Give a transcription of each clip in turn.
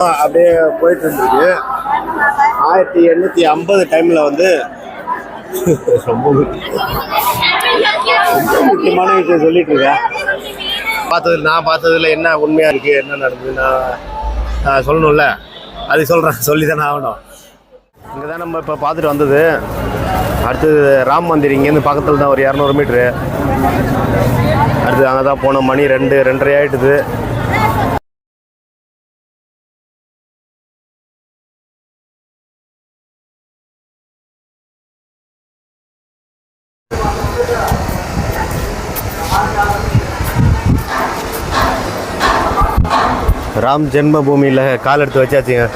அப்படியே போயிட்டு இருந்துருக்கு ஆயிரத்தி எண்ணூற்றி ஐம்பது டைமில் வந்து ரொம்ப ரொம்ப முக்கியமான விஷயம் சொல்லிட்டு இருக்கேன் பார்த்தது நான் பார்த்ததுல என்ன உண்மையாக இருக்குது என்ன நடந்தது நான் சொல்லணும்ல. அது சொல்கிறேன் சொல்லி தானே ஆகணும். இங்கே தான் நம்ம இப்போ பார்த்துட்டு வந்தது. அடுத்தது ராம் மந்திர் இங்கேருந்து பக்கத்தில் தான் ஒரு இரநூறு மீட்ரு அடுத்து அங்கே தான் போனோம் மணி ரெண்டு ரெண்டரை ஆகிட்டுது ராம் ஜென்ம பூமியில் கால் எடுத்து வச்சாச்சுங்க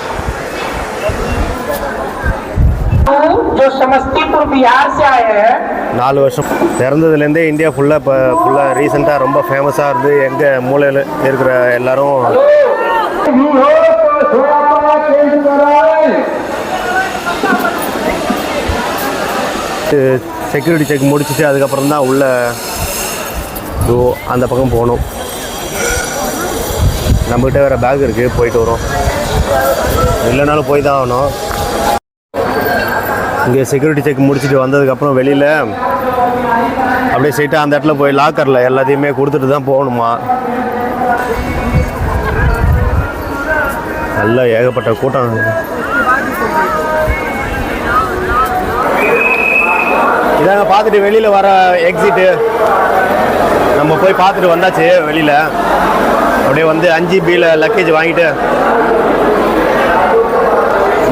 जो समस्तीपुर बिहार से आए हैं நாலு வருஷம் திறந்ததுலேருந்தே இந்தியா ஃபுல்லாக இப்போ ஃபுல்லாக ரீசெண்டாக ரொம்ப ஃபேமஸாக இருந்து எங்கள் மூலையில் இருக்கிற எல்லாரும் செக்யூரிட்டி செக் முடிச்சுட்டு அதுக்கப்புறம் தான் உள்ள ஓ அந்த பக்கம் போகணும் நம்மக்கிட்ட வேறு பேக் இருக்குது போயிட்டு வரோம். இல்லைனாலும் போய் தான் ஆகணும். இங்கே செக்யூரிட்டி செக் முடிச்சுட்டு வந்ததுக்கப்புறம் வெளியில் அப்படியே ஸ்ட்ரைட்டாக அந்த இடத்துல போய் லாக்கரில் எல்லாத்தையுமே கொடுத்துட்டு தான் போகணுமா? நல்ல ஏகப்பட்ட கூட்டம். இதாங்க பார்த்துட்டு வெளியில் வர எக்ஸிட்டு நம்ம போய் பார்த்துட்டு வந்தாச்சு வெளியில். அப்படியே வந்து அஞ்சு பியில் லக்கேஜ் வாங்கிட்டு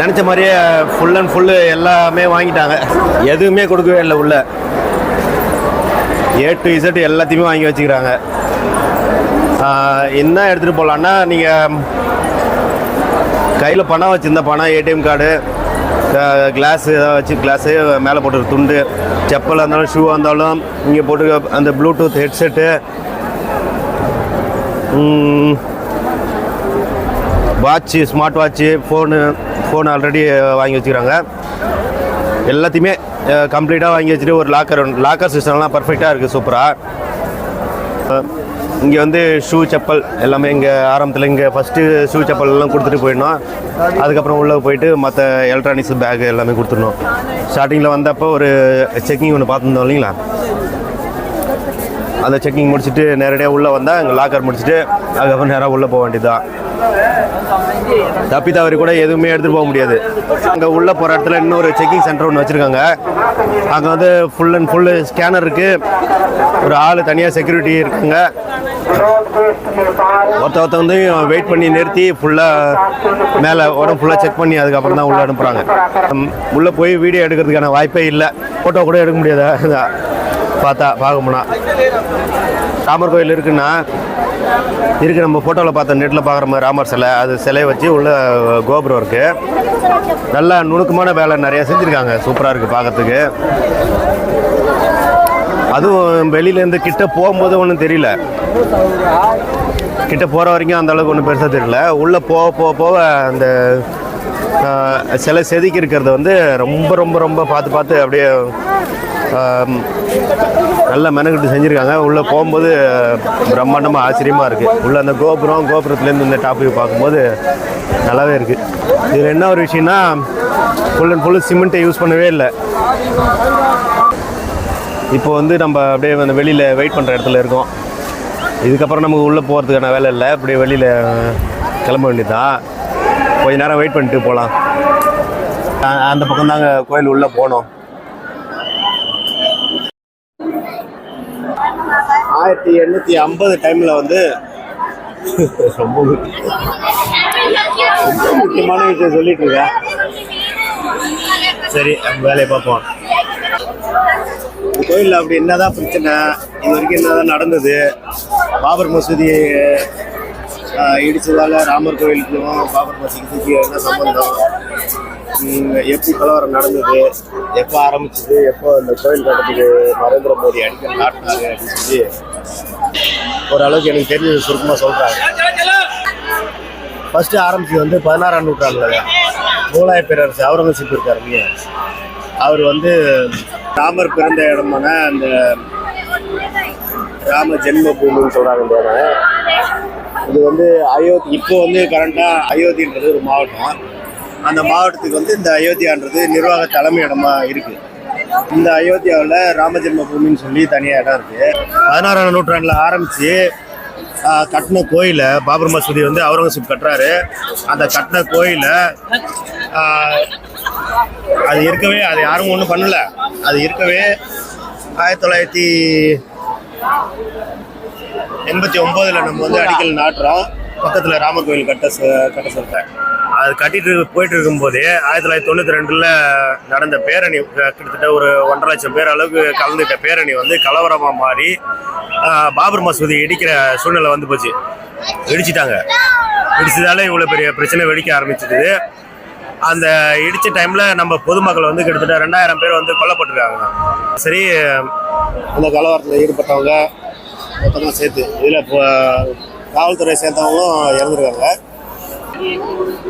நினச்ச மாதிரியே ஃபுல் அண்ட் ஃபுல்லு எல்லாமே வாங்கிட்டாங்க. எதுவுமே கொடுக்கவே இல்லை உள்ள. ஏ டு இசட் எல்லாத்தையுமே வாங்கி வச்சுக்கிறாங்க. என்ன எடுத்துகிட்டு போகலான்னா நீங்கள் கையில் பணம் வச்சுருந்த பணம் ஏடிஎம் கார்டு கிளாஸ் ஏதாவது வச்சு கிளாஸு மேலே போட்டு துண்டு செப்பலாக இருந்தாலும் ஷூவாக இருந்தாலும் இங்கே போட்டு அந்த Bluetooth headset watch smart watch phone phone already வாங்கி வச்சுக்கிறாங்க. எல்லாத்தையுமே கம்ப்ளீட்டாக வாங்கி வச்சுட்டு ஒரு லாக்கர் லாக்கர் சிஸ்டம்லாம் பர்ஃபெக்டாக இருக்குது சூப்பராக இங்கே வந்து ஷூ செப்பல் எல்லாமே இங்கே ஆரம்பத்தில் இங்கே ஃபஸ்ட்டு ஷூ செப்பல் எல்லாம் கொடுத்துட்டு போயிடணும். அதுக்கப்புறம் உள்ளே போயிட்டு மற்ற எலக்ட்ரானிக்ஸ் பேக் எல்லாமே கொடுத்துடணும். ஸ்டார்டிங்கில் வந்தப்போ ஒரு செக்கிங் ஒன்று பார்த்துருந்தோம் இல்லைங்களா? அந்த செக்கிங் முடிச்சுட்டு நேரடியாக உள்ளே வந்தால் அங்கே லாக்கர் முடிச்சுட்டு அதுக்கப்புறம் நேராக உள்ளே போக வேண்டியதுதான். தப்பி தவறி கூட எதுவுமே எடுத்துகிட்டு போக முடியாது. அங்கே உள்ளே போகிற இடத்துல இன்னொரு செக்கிங் சென்டர் ஒன்று வச்சுருக்காங்க. அங்கே வந்து ஃபுல் அண்ட் ஃபுல்லு ஸ்கேனர் இருக்குது ஒரு ஆள் தனியாக செக்யூரிட்டி இருக்குங்க. ஒருத்த ஒருத்த வந்து வெயிட் பண்ணி நிறுத்தி ஃபுல்லாக மேலே உடம்பு ஃபுல்லாக செக் பண்ணி அதுக்கப்புறம் தான் உள்ளே அனுப்புகிறாங்க உள்ளே போய் வீடியோ எடுக்கிறதுக்கான வாய்ப்பே இல்லை. ஃபோட்டோ கூட எடுக்க முடியாது? பார்த்தா பார்க்க போனால் ராமர் கோயில் இருக்குன்னா இருக்குது நம்ம ஃபோட்டோவில் பார்த்த நெட்டில் பார்க்குற மாதிரி ராமர் சிலை. அது சிலையை வச்சு உள்ள கோபுரம் இருக்குது நல்லா நுணுக்கமான வேலை நிறையா செஞ்சுருக்காங்க. சூப்பராக இருக்குது பார்க்கறதுக்கு. அதுவும் வெளியிலேருந்து கிட்ட போகும்போது ஒன்றும் தெரியல. கிட்ட போகிற வரைக்கும் அந்த அளவுக்கு ஒன்றும் பெருசாக தெரியல. உள்ளே போக போக போக அந்த சிலை செதுக்கி இருக்கிறத வந்து ரொம்ப ரொம்ப ரொம்ப பார்த்து பார்த்து அப்படியே நல்லா மெனக்கிட்டு செஞ்சுருக்காங்க. உள்ளே போகும்போது பிரம்மாண்டமாக ஆச்சரியமாக இருக்குது உள்ளே அந்த கோபுரம் கோபுரத்துலேருந்து இந்த டாப்பிக் பார்க்கும்போது நல்லாவே இருக்குது இதில் என்ன ஒரு விஷயம்னா ஃபுல் அண்ட் ஃபுல்லு சிமெண்ட்டை யூஸ் பண்ணவே இல்லை. இப்போ வந்து நம்ம அப்படியே அந்த வெளியில் வெயிட் பண்ணுற இடத்துல இருக்கோம். இதுக்கப்புறம் நமக்கு உள்ளே போகிறதுக்கான வேலை இல்லை. அப்படியே வெளியில் கிளம்ப வேண்டியதுதான். கொஞ்ச நேரம் வெயிட் பண்ணிட்டு போகலாம் அந்த பக்கம் தாங்க கோயில் உள்ளே போனோம். ஆயிரத்தி எண்ணூற்றி ஐம்பது டைமில் வந்து ரொம்ப ரொம்ப முக்கியமான விஷயம் சொல்லிட்டு இருக்கேன். சரி நம்ம வேலையை பார்ப்போம். கோயிலில் அப்படி என்னதான் பிரச்சனை இது வரைக்கும் என்னதான் நடந்தது பாபர் மசூதி இடிச்சதால ராமர் கோயிலுக்கும் பாபர் மசூதிக்கு என்ன சம்பந்தம்? எப்படி கலவரம் நடந்தது? எப்போ ஆரம்பிச்சது? எப்போ இந்த கோயில் கட்டத்துக்கு நரேந்திர மோடி அடிக்கடி நாட்டினாரு அப்படின்னு சொல்லி ஓரளவுக்கு எனக்கு தெரிஞ்சது சுருக்கமாக சொல்கிறாங்க ஃபஸ்ட்டு ஆரம்பிச்சது வந்து பதினாறாம் நூற்றாண்டில் முகலாய பேரரசு அவுரங்கசீப் இருக்காரு இல்லையா? அவர் வந்து ராமர் பிறந்த இடமான அந்த ராம ஜென்மபூமின்னு சொல்கிறாங்க இந்த இடம். இது வந்து அயோத்தி இப்போ வந்து கரண்டாக அயோத்தின்றது ஒரு மாவட்டம். அந்த மாவட்டத்துக்கு வந்து இந்த அயோத்தியான்றது நிர்வாக தலைமையிடமா இருக்கு. இந்த அயோத்தியாவில் ராமஜென்ம பூமின்னு சொல்லி தனியாக இடம் இருக்கு. பதினாறாம் நூற்றாண்டில் ஆரம்பித்து கட்டின கோயிலை பாபர் மசூதி வந்து அவுரங்கசீப் கட்டுறாரு. அந்த கட்டின கோயிலை அது இருக்கவே அது யாரும் ஒன்றும் பண்ணல. அது இருக்கவே ஆயிரத்தி தொள்ளாயிரத்தி எண்பத்தி ஒன்பதுல நம்ம வந்து அடிக்கல் நாட்டுறோம். பக்கத்துல ராமர் கோயில் கட்ட சொ- கட்ட சொல்றேன். அது கட்டிட்டு போயிட்டு இருக்கும்போதே ஆயிரத்தி தொள்ளாயிரத்தி தொண்ணூத்தி ரெண்டுல நடந்த பேரணி கிட்டத்தட்ட ஒரு ஒன்றரை லட்சம் பேர் அளவுக்கு கலந்துட்ட பேரணி வந்து கலவரமா மாறி பாபர் மசூதி இடிக்கிற சூழ்நிலை வந்து போச்சு. இடிச்சிட்டாங்க. இடிச்சதால இவ்வளவு பெரிய பிரச்சனை வெடிக்க ஆரம்பிச்சிது. அந்த இடிச்ச டைம்ல நம்ம பொதுமக்கள் வந்து கிட்டத்தட்ட ரெண்டாயிரம் பேர் வந்து கொல்லப்பட்டிருக்காங்க. சரி அந்த கலவரத்தில் ஈடுபட்டவங்க மொத்தமாக சேர்த்து. இதில் இப்போ காவல்துறை சேர்ந்தவங்களும் இறந்துருக்காங்க.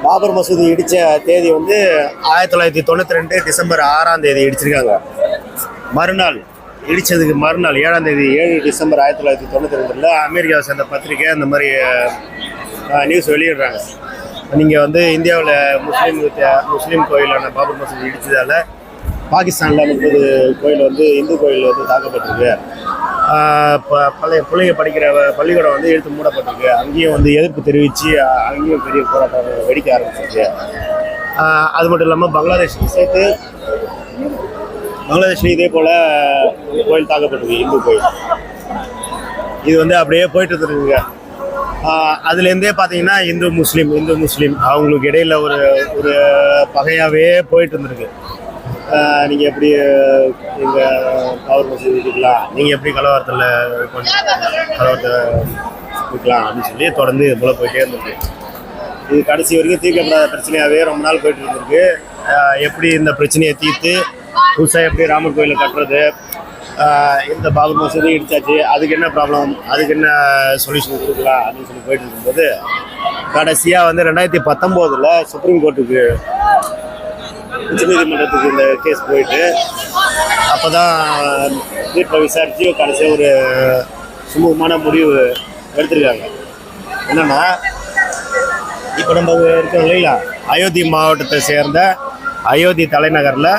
பாபர் மசூதி இடித்த தேதி வந்து ஆயிரத்தி தொள்ளாயிரத்தி தொண்ணூற்றி ரெண்டு டிசம்பர் ஆறாம் தேதி இடிச்சிருக்காங்க. மறுநாள் இடித்ததுக்கு மறுநாள் ஏழாம் தேதி ஏழு டிசம்பர் ஆயிரத்தி தொள்ளாயிரத்தி தொண்ணூற்றி ரெண்டில் அமெரிக்காவை சேர்ந்த பத்திரிக்கை அந்த மாதிரி நியூஸ் வெளியிடுறாங்க. நீங்கள் வந்து இந்தியாவில் முஸ்லீம் முஸ்லீம் கோயிலான பாபர் மசூதி இடித்ததால் பாகிஸ்தானில் முப்பது கோயில் வந்து இந்து கோயில் வந்து தாக்கப்பட்டிருக்கு. பழைய பிள்ளைங்க படிக்கிற பள்ளிக்கூடம் வந்து எடுத்து மூடப்பட்டிருக்கு. அங்கேயும் வந்து எதிர்ப்பு தெரிவித்து அங்கேயும் பெரிய போராட்டம் வெடிக்க ஆரம்பிச்சிருக்கு. அது மட்டும் இல்லாமல் பங்களாதேஷ் சேர்த்து பங்களாதேஷ்லையும் இதே போல் கோயில் தாக்கப்பட்டது இந்து கோயில். இது வந்து அப்படியே போயிட்டு இருக்குங்க. அதுலேருந்தே பார்த்தீங்கன்னா இந்து முஸ்லீம் இந்து முஸ்லீம். அவங்களுக்கு இடையில ஒரு ஒரு பகையாகவே போயிட்டு இருந்திருக்கு. நீங்கள் எப்படி எங்கள் பவர் மசூதி இருக்கலாம் நீங்கள் எப்படி கலவரத்தில் கலவரத்தை இருக்கலாம் அப்படின்னு சொல்லி தொடர்ந்து இது போல் போயிட்டே இருந்திருக்கு. இது கடைசி வரைக்கும் தீர்க்கப்படாத பிரச்சனையாகவே ரொம்ப நாள் போயிட்டு இருந்திருக்கு. எப்படி இந்த பிரச்சனையை தீர்த்து புதுசாக எப்படி ராமர் கோயிலை கட்டுறது? இந்த பாபர் மசூதி இடிச்சாச்சு அதுக்கு என்ன ப்ராப்ளம் அதுக்கு என்ன சொல்யூஷன் கொடுக்கலாம் அப்படின்னு சொல்லி போயிட்டு இருக்கும்போது கடைசியாக வந்து ரெண்டாயிரத்தி பத்தொம்போதில் சுப்ரீம் கோர்ட்டுக்கு உச்சநீதிமன்றத்துக்கு இந்த கேஸ் போயிட்டு அப்போ தான் தீர்ப்பை விசாரித்து கடைசியாக ஒரு சுமூகமான முடிவு எடுத்திருக்காங்க. என்னென்னா இப்போ நம்ம இருக்கோம் இல்லைங்களா? அயோத்தி மாவட்டத்தை சேர்ந்த அயோத்தி தலைநகரில்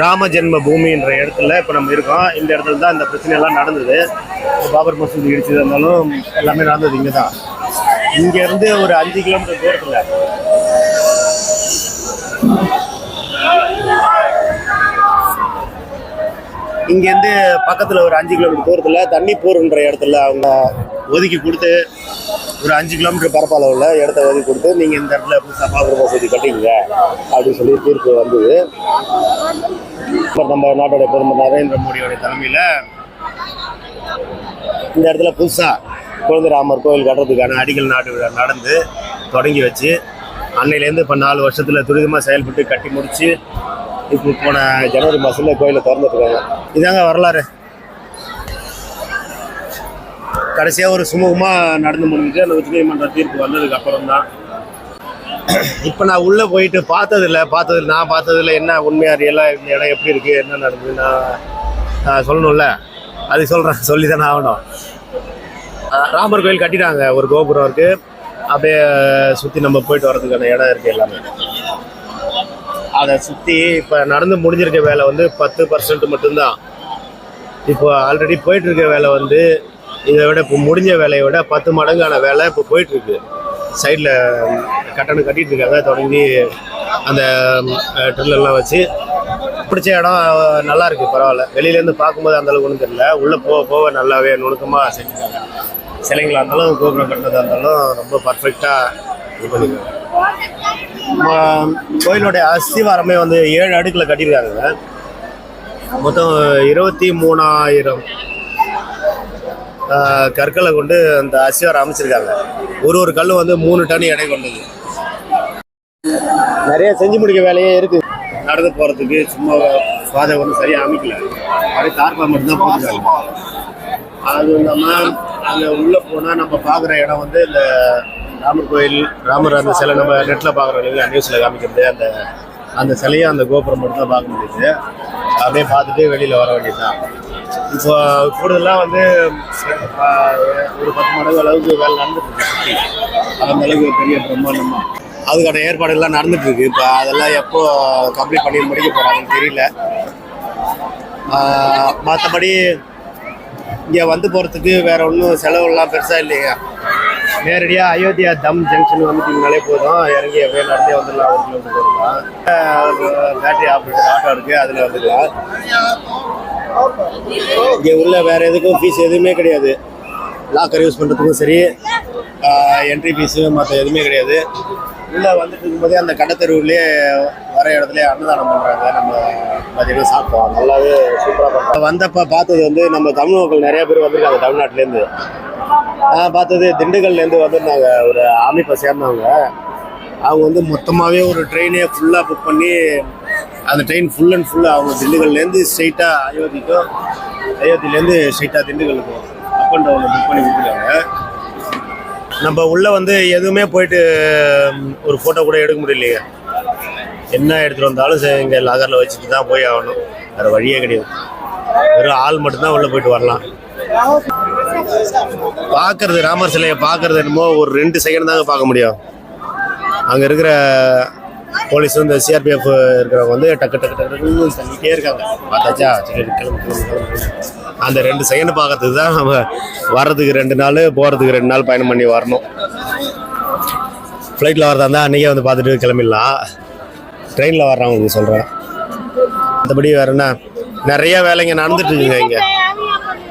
ராம ஜென்ம பூமின்ற இடத்துல இப்போ நம்ம இருக்கோம். இந்த இடத்துல தான் இந்த பிரச்சனையெல்லாம் நடந்தது. பாபர் மசூதி இடிச்சது இருந்தாலும் எல்லாமே நடந்தது இங்கே தான் இங்கேருந்து ஒரு அஞ்சு கிலோமீட்டர் தூரத்தில் இங்கேருந்து பக்கத்தில் ஒரு அஞ்சு கிலோமீட்டர் தூரத்தில் தண்ணி போருன்ற இடத்துல அவங்க ஒதுக்கி கொடுத்து ஒரு அஞ்சு கிலோமீட்டர் பரப்பளவில் இடத்த ஒதுக்கி கொடுத்து நீங்கள் இந்த இடத்துல புதுசாக பாக்குற வசதி கட்டிங்க அப்படின்னு சொல்லி தீர்ப்பு வந்தது. இப்போ நம்ம நாட்டோட பிரதமர் நரேந்திர மோடியோட தலைமையில் இந்த இடத்துல புதுசாக குழந்தை ராமர் கோயில் கட்டுறதுக்கான அடிக்கல் நாட்டு விழா நடந்து தொடங்கி வச்சு அன்னையிலேருந்து இப்போ நாலு வருஷத்தில் துரிதமாக செயல்பட்டு கட்டி முடித்து இப்போ போன ஜனவரி மாதத்தில் கோயிலை திறந்துட்டுருக்காங்க இதாங்க வரலாறு. கடைசியாக ஒரு சுமூகமாக நடந்து முடிஞ்சுட்டு அந்த உச்சநீதிமன்ற தீர்ப்பு வந்ததுக்கு அப்புறம் தான் இப்போ நான் உள்ளே போயிட்டு பார்த்ததில்ல பார்த்தது நான் பார்த்ததில்ல என்ன உண்மையாக ரியலாக இந்த இடம் எப்படி இருக்குது என்ன நடந்தது நான் சொல்லணும்ல. அது சொல்கிறேன் சொல்லி தானே ஆகணும் ராமர் கோயில் கட்டிட்டாங்க ஒரு கோபுரம் இருக்குது அப்படியே சுற்றி நம்ம போயிட்டு வர்றதுக்கான இடம் இருக்குது எல்லாமே. அதை சுற்றி இப்போ நடந்து முடிஞ்சிருக்க வேலை வந்து பத்து பர்சன்ட் மட்டும்தான். இப்போ ஆல்ரெடி போயிட்டுருக்க வேலை வந்து இதை விட இப்போ முடிஞ்ச வேலையை விட பத்து மடங்கான வேலை இப்போ போயிட்டுருக்கு. சைடில் கட்டணம் கட்டிகிட்டு இருக்காங்க தொடங்கி அந்த ட்ரில்லெல்லாம் வச்சு பிடிச்ச இடம் நல்லாயிருக்கு பரவாயில்ல. வெளியிலேருந்து பார்க்கும்போது அந்தளவுக்கு ஒன்றும் தெரியல. உள்ளே போக போக நல்லாவே நுணுக்கமாக செஞ்சுருக்காங்க சிலைங்களாக இருந்தாலும் கோபுரம் கட்டினதாக இருந்தாலும் ரொம்ப பர்ஃபெக்டாக இது பண்ணிருக்காங்க. கோயிலுடைய அஸ்திவாரமே வந்து ஏழு அடுக்கில் கட்டியிருக்காங்க. மொத்தம் இருபத்தி மூணாயிரம் கற்களை கொண்டு அந்த அஸ்திவாரம் அமைச்சிருக்காங்க. ஒரு ஒரு கல் வந்து மூணு டன் எடை கொண்டது. நிறைய செஞ்சு முடிக்க வேலையே இருக்கு. நடந்து போகிறதுக்கு சும்மா பாதை ஒன்றும் சரியாக அமைக்கல. அப்படியே தார்பா மட்டும்தான் போட்டுருக்காங்க. அது இல்லாமல் அங்கே உள்ளே போனால் நம்ம பார்க்குற இடம் வந்து இந்த ராமர் கோயில் ராமர் அந்த சிலை நம்ம நெட்டில் பார்க்குறோம் இல்லைங்களா நியூஸில் காமிக்கிறது அந்த அந்த சிலையை அந்த கோபுரம் மட்டும் தான் பார்க்க முடியுது. அப்படியே பார்த்துட்டு வெளியில் வர வேண்டியதுதான். இப்போ கூடுதலாக வந்து ஒரு பத்து மடங்கு அளவுக்கு வேலை நடந்துட்டு இருக்கு. அந்த அளவுக்கு பெரிய பிரம்மாண்டமாக அதுக்கான ஏற்பாடுகள்லாம் நடந்துட்டு இருக்கு. இப்போ அதெல்லாம் எப்போ கம்ப்ளீட் பண்ணி முடிக்க போகிறாங்கன்னு தெரியல. மற்றபடி இங்கே வந்து போகிறதுக்கு வேற ஒன்றும் செலவுலாம் பெருசாக இல்லைங்க. நேரடியாக அயோத்தியா தம் ஜங்ஷன் வந்துட்டீங்கனாலே போதும். இறங்கி அப்படியே நடந்தே வந்துடலாம். ஒரு கிலோமீட்டர் போகலாம் பேட்டரி ஆப்ரேட்டர் ஆட்டோ இருக்குது அதில் வந்துடலாம். இங்கே உள்ள வேற எதுக்கும் ஃபீஸ் எதுவுமே கிடையாது. லாக்கர் யூஸ் பண்ணுறதுக்கும் சரி என்ட்ரி ஃபீஸு மற்ற எதுவுமே கிடையாது. உள்ளே வந்துட்டு இருக்கும்போதே அந்த கடத்தெருவுலேயே வர இடத்துல அன்னதானம் பண்ணுறாங்க நம்ம மதியம் சாப்பிட்டோம் நல்லாவே சூப்பராக பண்ணுறோம் வந்தப்போ பார்த்தது வந்து நம்ம தமிழ் மக்கள் நிறைய பேர் வந்திருக்காங்க தமிழ்நாட்டிலேருந்து பார்த்தது திண்டுக்கல்லேருந்து வந்திருந்தாங்க ஒரு அமைப்பை சேர்ந்தவங்க. அவங்க வந்து மொத்தமாகவே ஒரு ட்ரெயினே ஃபுல்லாக புக் பண்ணி அந்த ட்ரெயின் ஃபுல் அண்ட் ஃபுல்லாக அவங்க திண்டுக்கல்லேருந்து ஸ்ட்ரெயிட்டாக அயோத்திக்கும் அயோத்தியிலேருந்து ஸ்ட்ரெயிட்டாக திண்டுக்கலுக்கும் அப் அண்ட் டவுனில் புக் பண்ணி கொடுத்துருக்காங்க. நம்ம உள்ளே வந்து எதுவுமே போயிட்டு ஒரு ஃபோட்டோ கூட எடுக்க முடியலையே. என்ன எடுத்துகிட்டு வந்தாலும் சரி, இங்கே லாகரில் வச்சுட்டு தான் போய் ஆகணும். வேறு வழியே கிடையாது. வெறும் ஆள் மட்டும்தான் உள்ளே போயிட்டு வரலாம். பார்க்கறது ராமர் சிலையை பார்க்கறது என்னமோ ஒரு ரெண்டு செகண்ட் தாங்க பார்க்க முடியும். அங்கே இருக்கிற போலீஸ் இந்த சிஆர்பிஎஃப் இருக்கிறவங்க வந்து டக்கு டக்கு டக்குன்னு தள்ளிட்டே இருக்காங்க. பார்த்தாச்சா? கிளம்பு கிளம்பு அந்த ரெண்டு செகண்ட் பார்க்கறதுக்கு தான் நம்ம வர்றதுக்கு ரெண்டு நாள் போகிறதுக்கு ரெண்டு நாள் பயணம் பண்ணி வரணும். ஃப்ளைட்டில் வரதா இருந்தால் அன்றைக்கே வந்து பார்த்துட்டு கிளம்பிடலாம். ட்ரெயினில் வர்றவங்களுக்கு சொல்கிறேன் மற்றபடி வேறு என்ன? நிறைய வேலைங்க நடந்துட்டு இருக்குங்க இங்கே.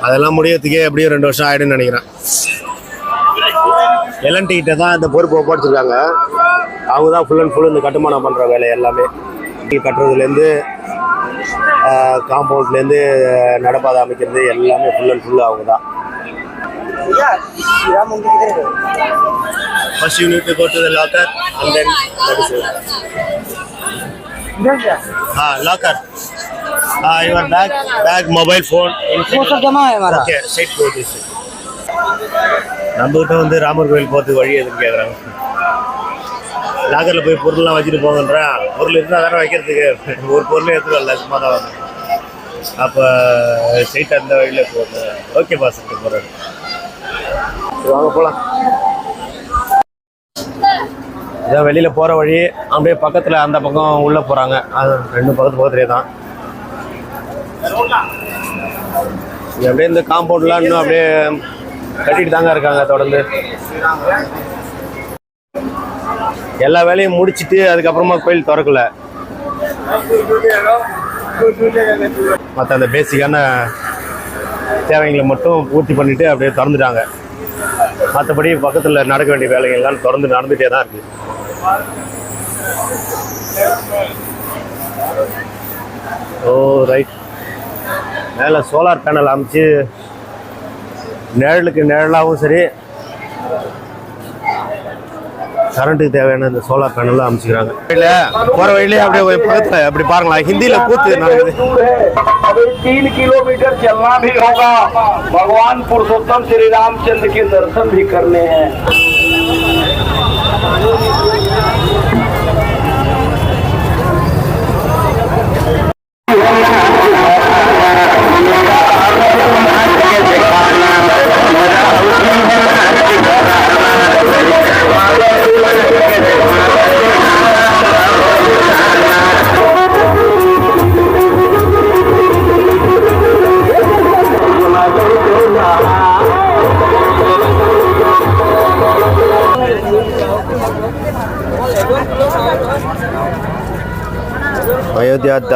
அதெல்லாம் முடியறதுக்கே எப்படியும் ரெண்டு வருஷம் ஆயிடும்னு நினைக்கிறேன். எல்என்டி கிட்ட தான் இந்த பொறுப்பை ஒப்படைச்சிருக்காங்க. அவங்க தான் ஃபுல் அண்ட் ஃபுல் இந்த கட்டுமானம் பண்ணுற வேலை எல்லாமே. கட்டுறதுலேருந்து காம்பவுண்ட்லேருந்து நடப்பாதை அமைக்கிறது எல்லாமே ஃபுல் அண்ட் ஃபுல் அவங்க தான். First unit to go to the locker and then that is a locker Ah, your bag, bag, mobile phone. Most of them are Mara. Okay, set for this. நம்ம வந்து ராமர் கோயில் போகிறது வழி எதுன்னு கேட்குறாங்க லாக்கரில் போய் பொருள்லாம் வச்சுட்டு போங்கன்றான் பொருள் இருந்தால் தானே வைக்கிறதுக்கு. ஒரு பொருளும் எடுத்துக்கல இல்லை சும்மா தான் வந்து அப்போ சைட் அந்த வழியில் போகிறேன் ஓகே பாஸ் போகிறேன் வாங்க போகலாம் இதான் வெளியில் போகிற வழி. அப்படியே பக்கத்தில் அந்த பக்கம் உள்ளே போகிறாங்க அது ரெண்டு பக்கத்து பக்கத்துலேயே தான். அப்படியே இந்த காம்பவுண்ட்லாம் இன்னும் அப்படியே கட்டிட்டு தாங்க இருக்காங்க தொடர்ந்து. எல்லா வேலையும் முடிச்சிட்டு அதுக்கப்புறமா கோயில் திறக்கல. மற்ற அந்த பேசிக்கான தேவைகளை மட்டும் பூர்த்தி பண்ணிட்டு அப்படியே திறந்துட்டாங்க. மற்றபடி பக்கத்தில் நடக்க வேண்டிய வேலைகள்லாம் தொடர்ந்து நடந்துகிட்டே தான் இருக்கு. ஓ ரைட் மேலே சோலார் பேனல் அமைச்சு நிழலுக்கு நிழலாகவும் சரி கரண்ட்டுக்கு தேவையான இந்த சோலார் பேனலும் அமைச்சுக்கிறாங்க இல்லை போகிற வழியிலே அப்படியே ஒரு பக்கத்தில் அப்படி பாருங்களா ஹிந்தியில் கூத்து நடக்குது दूर है अभी तीन किलोमीटर चलना भी होगा भगवान पुरुषोत्तम श्री रामचंद्र के दर्शन भी करने हैं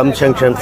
அயோத்தியா தம் ஜங்ஷன்